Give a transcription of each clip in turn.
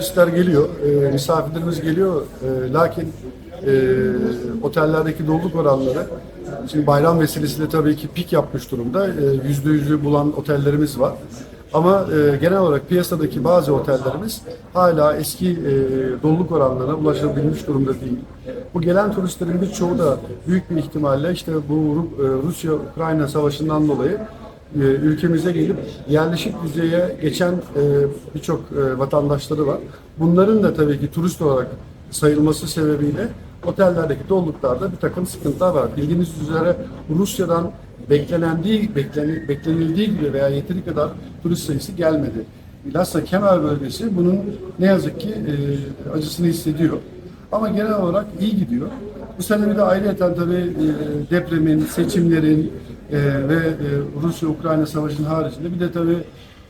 turistler geliyor, e, misafirlerimiz geliyor. E, lakin e, otellerdeki doluluk oranları şimdi bayram vesilesiyle tabii ki pik yapmış durumda. E, Yüzde yüzü bulan otellerimiz var. Ama e, genel olarak piyasadaki bazı otellerimiz hala eski e, doluluk oranlarına ulaşabilmiş durumda değil. Bu gelen turistlerin birçoğu da büyük bir ihtimalle işte bu e, Rusya-Ukrayna savaşından dolayı ülkemize gelip yerleşik düzeye geçen e, birçok e, vatandaşları var. Bunların da tabii ki turist olarak sayılması sebebiyle otellerdeki doluluklarda bir takım sıkıntılar var. Bildiğiniz üzere Rusya'dan beklenendiği, bekleni- beklenildiği gibi veya yeteri kadar turist sayısı gelmedi. Bilhassa Kemer bölgesi bunun ne yazık ki e, acısını hissediyor. Ama genel olarak iyi gidiyor. Bu sene bir de ayrıyeten tabii e, depremin, seçimlerin e, ve e, Rusya-Ukrayna savaşının haricinde bir de tabii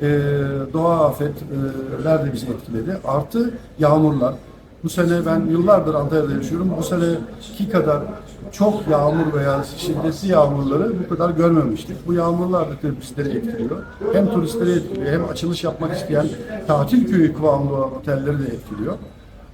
e, doğa afetler de bizi etkiledi. Artı yağmurlar. Bu sene ben yıllardır Antalya'da yaşıyorum. Bu seneki kadar çok yağmur veya şiddetli yağmurları bu kadar görmemiştik. Bu yağmurlar da tabii bizleri etkiliyor. Hem turistleri etkiliyor hem açılış yapmak isteyen tatil köyü kıvamlı otelleri de etkiliyor.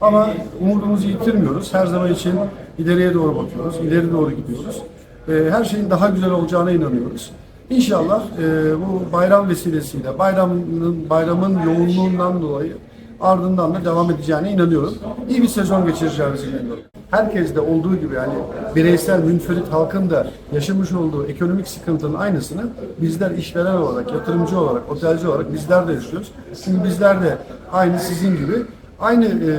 Ama umudumuzu yitirmiyoruz. Her zaman için ileriye doğru bakıyoruz, ileri doğru gidiyoruz. Ee, Her şeyin daha güzel olacağına inanıyoruz. İnşallah e, bu bayram vesilesiyle, bayramın, bayramın yoğunluğundan dolayı ardından da devam edeceğine inanıyorum. İyi bir sezon geçireceğimize inanıyorum. Herkes de olduğu gibi yani bireysel münferit halkın da yaşamış olduğu ekonomik sıkıntının aynısını bizler işveren olarak, yatırımcı olarak, otelci olarak bizler de yaşıyoruz. Şimdi bizler de aynı sizin gibi aynı e,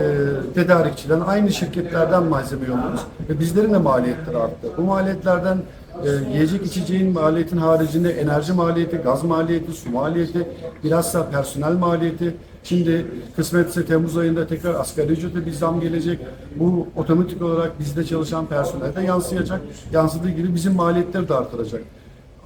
tedarikçiden, aynı şirketlerden malzeme alıyoruz ve bizlerin de maliyetleri arttı. Bu maliyetlerden e, yiyecek içeceğin maliyetin haricinde enerji maliyeti, gaz maliyeti, su maliyeti, bilhassa personel maliyeti. Şimdi kısmetse Temmuz ayında tekrar asgari ücrete bir zam gelecek. Bu otomatik olarak bizde çalışan personelde yansıyacak. Yansıdığı gibi bizim maliyetleri de artıracak.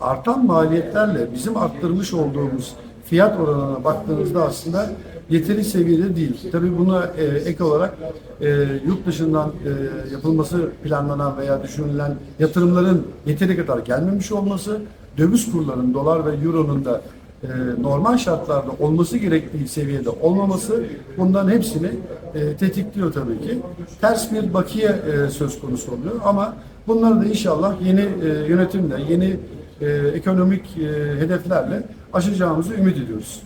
Artan maliyetlerle bizim arttırmış olduğumuz fiyat oranına baktığınızda aslında yeteri seviyede değil. Tabii buna e, ek olarak e, yurt dışından e, yapılması planlanan veya düşünülen yatırımların yeteri kadar gelmemiş olması, döviz kurlarının dolar ve euronun da e, normal şartlarda olması gerektiği seviyede olmaması bunların hepsini e, tetikliyor tabii ki. Ters bir bakiye e, söz konusu oluyor ama bunları da inşallah yeni e, yönetimle, yeni e, ekonomik e, hedeflerle aşacağımızı ümit ediyoruz.